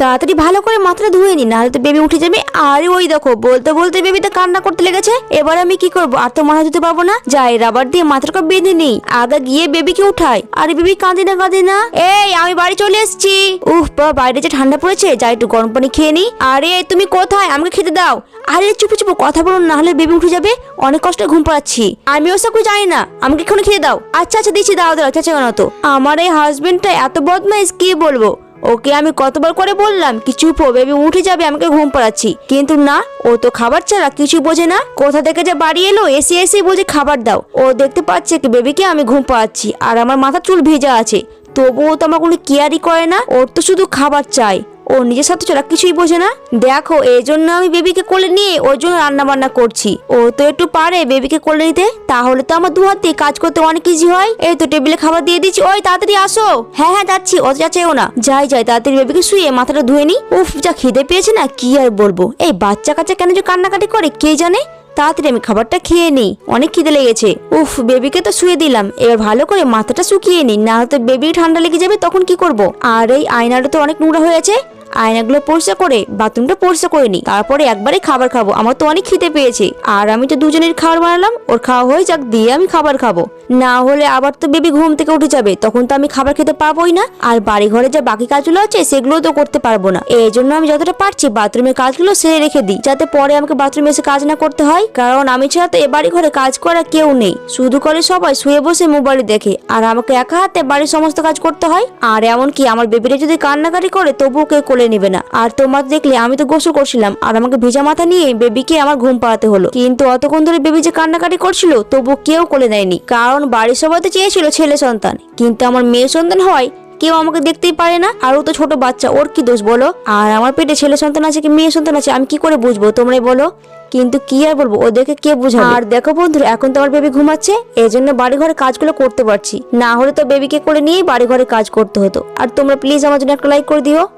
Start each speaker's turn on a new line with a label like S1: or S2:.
S1: তাড়াতাড়ি ভালো করে মাথাটা ধুয়ে নি, নাহলে তো বেবি উঠে যাবে। আরে ওই দেখো, বলতে বলতে বেবিতে কান্না করতে লেগেছে। এবার আমি কি করব? আর তো মাথা ধুতে পারব না। যাই রাবার দিয়ে মাথাটা বেঁধে নিই। আগে গিয়ে বেবিকে উঠাই। আরে বেবি কাঁদে না কাঁদে না। এই, আমি বাড়ি চলে এসেছি। উফ বা বাইরে যে ঠান্ডা পড়েছে, যাই একটু গরম পানি খেয়ে নি। আরে তুমি কোথায়? আমাকে খেতে দাও। আরে, চুপু চুপু, কথা বলুন না হলে বেবি উঠে যাবে। অনেক কষ্ট ঘুম পাচ্ছি আমি ওসব কিছু জানি না। আমাকে এক্ষুনি খেতে দাও। আচ্ছা আচ্ছা দিচ্ছি, দাও দাও চাচা কেন তো। আমার এই হাজবেন্ডটা এত বদমাইশ, কি বলব? ওকে আমি কতবার করে বললাম, কিছু বেবি উঠে যাবে, আমাকে ঘুম পাড়াচ্ছি। কিন্তু না, ও তো খাবার ছাড়া কিছু বোঝে না। কোথা থেকে যে বাড়ি এলো, এসে এসে বলছে, খাবার দাও। ও দেখতে পাচ্ছে কি, বেবিকে আমি ঘুম পাড়াচ্ছি, আর আমার মাথা চুল ভেজা আছে। তবুও তো আমার কোনো কেয়ারই করে না, ওর তো শুধু খাবার চাই। ও নিজের সাথে চলা কিছুই বোঝে না। দেখো, এই জন্য আমি বেবিকে কোলে নিয়ে ওর জন্য রান্না বান্না করছি। ও তো একটু পারে বেবিকে কোলে নিতে। তাহলে তো আমার দু হাত দিয়ে কাজ করতে অনেক ইজি হয়। এই তো টেবিলে খাবার দিয়ে দিচ্ছি। ওই, তাড়াতাড়ি আসো। হ্যাঁ হ্যাঁ যাচ্ছি। অত যাচ্ছেও না। যাই যাই, তাড়াতাড়ি বেবিকে শুয়ে মাথাটা ধুয়ে নি। উফ, যা খিদে পেয়েছে না, কি আর বলব। এই বাচ্চা কাচ্চা কেন যে কান্নাকাটি করে, কে জানে? তাড়াতাড়ি আমি খাবারটা খেয়ে নিই অনেক খিদে লেগেছে। উফ, বেবিকে তো শুয়ে দিলাম। এবার ভালো করে মাথাটা শুকিয়ে নিই না হয়তো বেবি ঠান্ডা লেগে যাবে, তখন কি করব? আর এই আয়নাটা তো অনেক নোংরা হয়েছে আয়নাগুলো পরিষ্কার করে, বাথরুমটা পরিষ্কার করে নিই তারপরে একবারে খাবার খাব। আমার তো অনেক খিদে পেয়েছে। আর আমি তো দুজনের খাবার বানালাম। ওর খাওয়া হয়ে যাক, দিয়ে আমি খাবার খাব। না হলে আবার তো বেবি ঘুম থেকে উঠে যাবে। তখন তো আমি খাবার খেতে পারবোই না। আর বাড়ি ঘরে যা বাকি কাজগুলো আছে সেগুলো তো করতে পারব না। এই জন্য আমি যতটা পারছি বাথরুমের কাজগুলো সেরে রেখে দিই, যাতে পরে আমাকে বাথরুমে এসে কাজ না করতে হয়। কারণ আমি ছাড়া তো এ বাড়ি ঘরে কাজ করা কেউ নেই। শুধু করে সবাই শুয়ে বসে মোবাইল দেখে। আর আমাকে একা হাতে বাড়ির সমস্ত কাজ করতে হয়। আর এমনকি আমার বেবিটা যদি কান্নাকাটি করে, তবুও কেউ কোলে নিবে না। আর তোমার দেখলে আমি তো গোসল করছিলাম। আর আমাকে ভেজা মাথা নিয়ে বেবিকে আমার ঘুম পাড়াতে হলো। কিন্তু অতক্ষণ ধরে বেবি যে কান্নাকাটি করছিল, তবু কেউ কোলে নেয়নি। কারণ বাড়ির সবাই তো চেয়েছিল ছেলে সন্তান। কিন্তু আমার মেয়ে সন্তান হয় কেউ আমাকে দেখতেই পারে না। আর ও তো ছোট বাচ্চা, ওর কি দোষ বলো? আর আমার পেটে ছেলে সন্তান আছে কি মেয়ে সন্তান আছে, আমি কি করে বুঝব? তোমরাই বলো। কিন্তু কি আর বলব, ওদেরকে কে বুঝাবে? আর দেখো বন্ধুরা, এখন তো আমার বেবি ঘুমাচ্ছে। এই জন্য বাড়ি ঘরে কাজগুলো করতে পারছি। না হলে তো বেবিকে করে নিয়েই বাড়ি ঘরে কাজ করতে হতো। আর তোমরা প্লিজ আমার জন্য একটা লাইক করে দিও।